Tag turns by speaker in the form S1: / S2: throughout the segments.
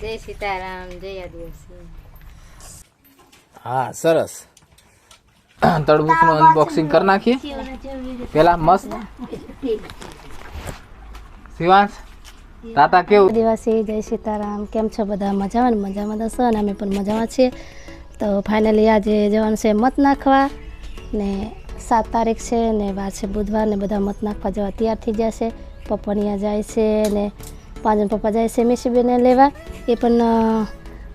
S1: જય સીતારામ જય આદિવાસી.
S2: હા સરસ. તડબૂચનું અનબોક્સિંગ કરી નાખીએ? પેલા મસ્ત. શિવાંશ તાતા કેવું?
S3: આદિવાસી જય સીતારામ. કેમ છો બધા? મજામાં મજામાં દસો અને અમે પણ મજામાં છીએ. તો ફાઇનલી આજે જવાનું છે મત નાખવા. ને સાત તારીખ છે ને વાર છે બુધવાર ને બધા મત નાખવા જવા તૈયાર થઈ જશે પપ્પા ત્યાં જાય છે ને પાંચ પપ્પા જાય છે મેસીબેને લેવા. એ પણ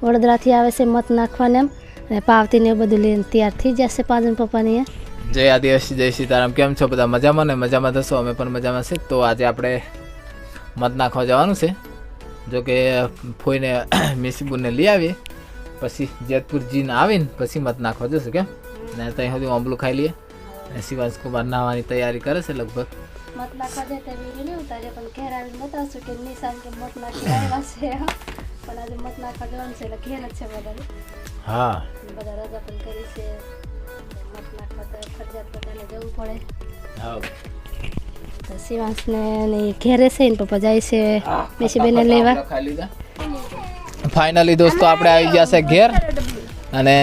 S3: વડોદરાથી આવે છે મત નાખવાને એમ. અને પાવતીને એ બધું લઈને તૈયાર થઈ જશે પાંચ પપ્પાની
S2: જય આદિવાસી જય સીતારામ. કેમ છો બધા? મજામાં ને? મજામાં થશો અમે પણ મજામાં છે તો આજે આપણે મત નાખવા જવાનું છે. જો કે ફોઈને મિસીબુને લઈ આવીએ. પછી જેતપુર જીને આવીને પછી મત નાખવા જશું કેમ? ને ત્યાં સુધી આંબલું ખાઈ લઈએ. ને શિવાંશ કુમાર નાહવાની તૈયારી કરે છે લગભગ.
S3: મત નાખવા જાય તો વીડિયો નહીં ઉતારે પણ ઘેર આવીને બતાવશું કે નિશાન કે મત નાખી આવ્યા છે. પણ આજે મત નાખવા જવાનું છે એટલે ઘેર જ છે બધા
S2: હા.
S3: બધા રજા પણ કરી છે. મત નાખવા તો ફરજિયાત બધાને જવું પડે.
S2: હા.
S3: તો શિવાંશને ને ઘેરે છે ને પપ્પા જાય છે. મેસીબેને લેવા.
S2: ફાઇનલી દોસ્તો આપણે આવી ગયા છે ઘેર. અને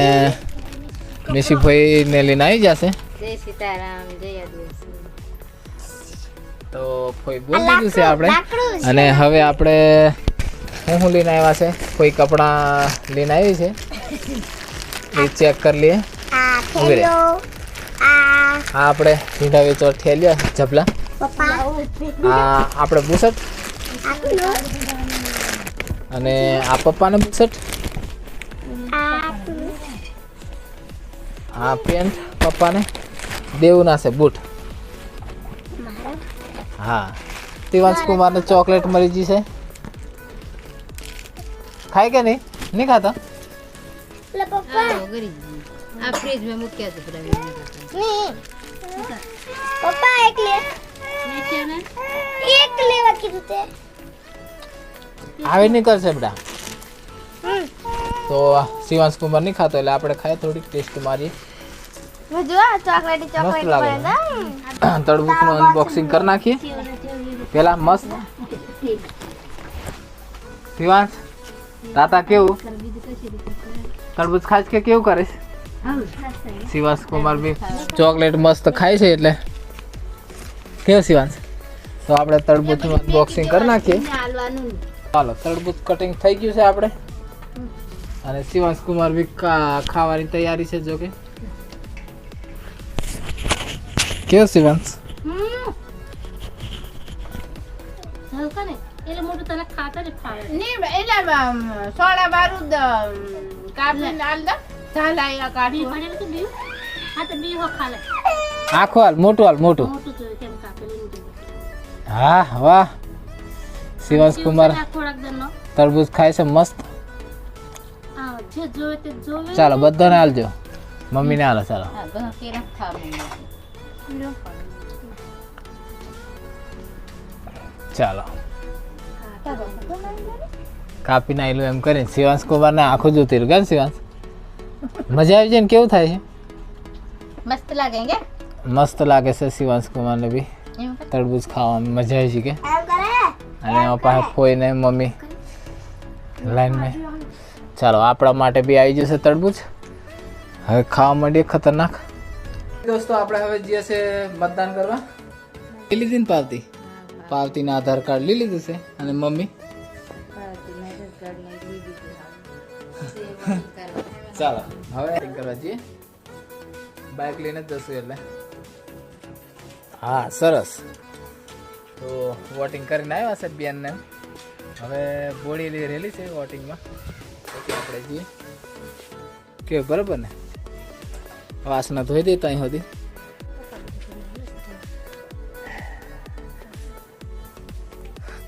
S2: મિસીભાઈને લઈને આવી જશે
S1: જય સીતારામ જય
S2: તો કોઈ બોલી દીધું છે આપણે. અને હવે આપણે હું શું લઈને આવ્યા છે. કોઈ કપડાં લઈને આવી છે? એ ચેક કરી લઈએ. ઊભી રહે. આ આપણે ઢીંઢા વેચો ઠેલિયા જબલા આ આપણે બુસટ અને આ પપ્પાને બુસટ આ પેન્ટ પપ્પાને. દેવના છે બૂટ. હા. તિવાંશ કુમારને ચોકલેટ મળી ગઈ છે. ખાય કે નહીં? નહીં ખાતા?
S1: હા ગરી આ ફ્રીજમાં મૂક્યા છે પેલા
S4: પપ્પા એક લે. એક લેવા કીધું તે
S2: આવી નહીં કરશે બેટા તો શિવાંશ કુમાર નહીં ખાતો એટલે આપણે ખાય થોડીક ટેસ્ટ
S4: મારી તડબુકનું
S2: મસ્ત લાગે તડબૂચનું અનબોક્સિંગ કરી નાખીએ. પેલા મસ્ત. શિવાંશ તાતા કેવું? તરબૂચ ખાસ કે કેવું કરે છે શિવાંશ કુમાર બી ચોકલેટ મસ્ત ખાય છે એટલે. કેવું શિવાંશ? તો આપણે તરબૂચનું અનબોક્સિંગ કરી નાખીએ. ચાલો તરબૂચ કટિંગ થઈ ગયું છે આપણે. અને શિવાંશ કુમાર બી ખા- ખાવાની તૈયારી છે જો કે કેવું શિવાંશ?
S3: એટલે મોટું તને ખાતર જ ફાવે.
S5: નહીં એટલે સોડા બારૂદ અમ, કાપીને આલ દો. ઝાલાયા કાઢી
S3: ભણેલું તો બીજું હા તો બીજું હો ખાલે.
S2: આખો હાલ મોટું હાલ મોટું.
S3: મોટું જોયું કેમ કાપેલું
S2: હા વાહ. શિવાસ કુમાર તરબૂજ ખાય છે મસ્ત.
S3: આ જે જોવે
S2: ચાલો બધાને હાલજો મમ્મીને હાલો ચાલો. ચાલો. કાપીને આવેલું એમ કરીને શિવાંશ કુમારને આખું જોતી રહ્યું કેમ શિવાંશ? મજા આવી જાય ને કેવું થાય છે?
S1: મસ્ત લાગે કે?
S2: મસ્ત લાગે છે શિવાંશ કુમારને બી.
S1: એમ
S2: તરબૂચ ખાવામાં મજા આવી છે કે?
S4: એમ કરે?
S2: અને એમાં પાસે ફોઈને મમ્મી. લાઈનમાં ચાલો આપણા માટે બી આવી જશે તરબૂચ. હવે ખાવા માંડીએ ખતરનાક. દોસ્તો આપણે હવે જઈએ છે મતદાન કરવા. લઈ લીધી ને પાવતી? પાવતીના આધાર કાર્ડ લઈ લીધું છે અને મમ્મી? ચાલો હવે વોટિંગ કરવા જઈએ. બાઇક લઈને જ જશું એટલે. હા સરસ. તો વોટિંગ કરીને આવ્યા છે બેનને હવે બોડી લઈ રહેલી છે વોટિંગમાં પછી આપણે જઈએ. કે બરાબર ને? વાસના ધોઈ દે ત્યાં સુધી.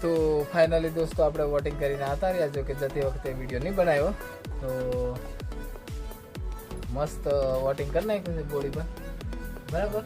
S2: તો ફાઇનલી દોસ્તો આપણે વોટિંગ કરીને આવતા રહ્યા, જો કે જતી વખતે વીડિયો નહીં બનાવ્યો. તો મસ્ત વોટિંગ કરી નાખ્યું છે બોડી પર બરાબર?